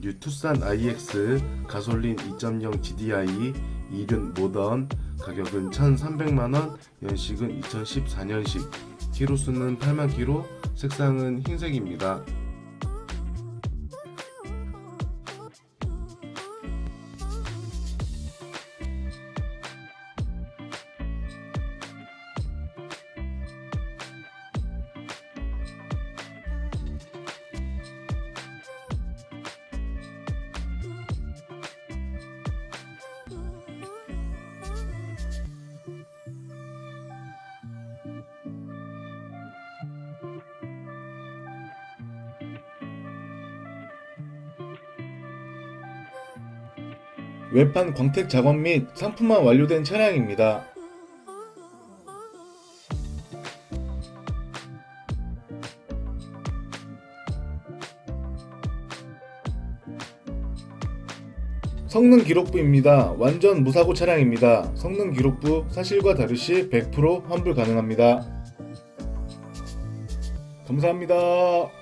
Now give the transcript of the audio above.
뉴 투싼 IX 가솔린 2.0 GDI 2륜 모던 가격은 1,300만원 연식은 2014년식 키로수는 8만 키로 색상은 흰색입니다. 외판 광택 작업 및 상품화 완료된 차량입니다. 성능 기록부입니다. 완전 무사고 차량입니다. 성능 기록부 사실과 다르시 100% 환불 가능합니다. 감사합니다.